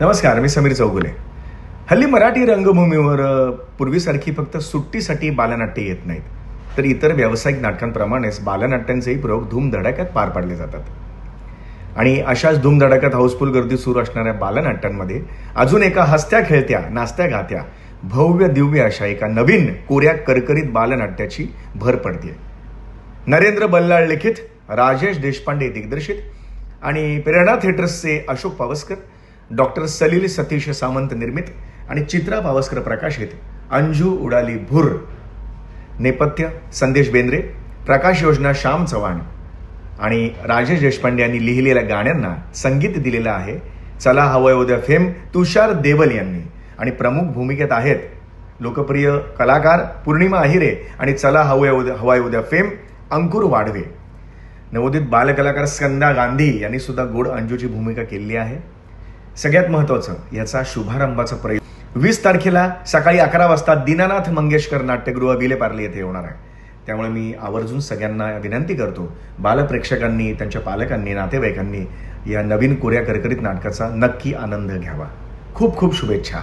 नमस्कार मी समीर चौगुले. हल्ली मराठी रंगभूमीवर पूर्वीसारखी फक्त सुट्टीसाठी बालनाट्य येत नाहीत. तर इतर व्यावसायिक नाटकांप्रमाणेच बालनाट्यांचेही प्रयोग धूमधडाक्यात पार पाडले जातात. आणि अशाच धूमधडाक्यात हाऊसफुल गर्दी सुरू असणाऱ्या बालनाट्यांमध्ये अजून एका हसत्या खेळत्या नाचत्या गात्या भव्य दिव्य अशा एका नवीन कोऱ्या करकरीत बालनाट्याची भर पडते नरेंद्र बल्लाळ लिखित राजेश देशपांडे दिग्दर्शित आणि प्रेरणा थिएटर्सचे अशोक पावसकर डॉक्टर सलील सतीश सामंत निर्मित आणि चित्रा भावस्कर प्रकाशित अंजू उडाली भुर. नेपथ्य संदेश बेंद्रे प्रकाश योजना श्याम चव्हाण. आणि राजेश देशपांडे यांनी लिहिलेल्या गाण्यांना संगीत दिलेलं आहे. चला हवय उद्या फेम तुषार देवल यांनी. आणि प्रमुख भूमिकेत आहेत लोकप्रिय कलाकार पूर्णिमा अहिरे आणि चला हवय उद्या हवाय उद्या फेम अंकुर वाढवे. नवोदित बालकलाकार स्कंदा गांधी यांनी सुद्धा गोड अंजूची भूमिका केलेली आहे. सगळ्यात महत्त्वाचं याचा शुभारंभाचा प्रयोग वीस तारखेला सकाळी अकरा वाजता दीनानाथ मंगेशकर नाट्यगृह विलेपार्ले येथे होणार आहे. त्यामुळे मी आवर्जून सगळ्यांना विनंती करतो बालप्रेक्षकांनी त्यांच्या पालकांनी नातेवाईकांनी या नवीन कोऱ्या करकरीत नाटकाचा नक्की आनंद घ्यावा. खूप खूप शुभेच्छा.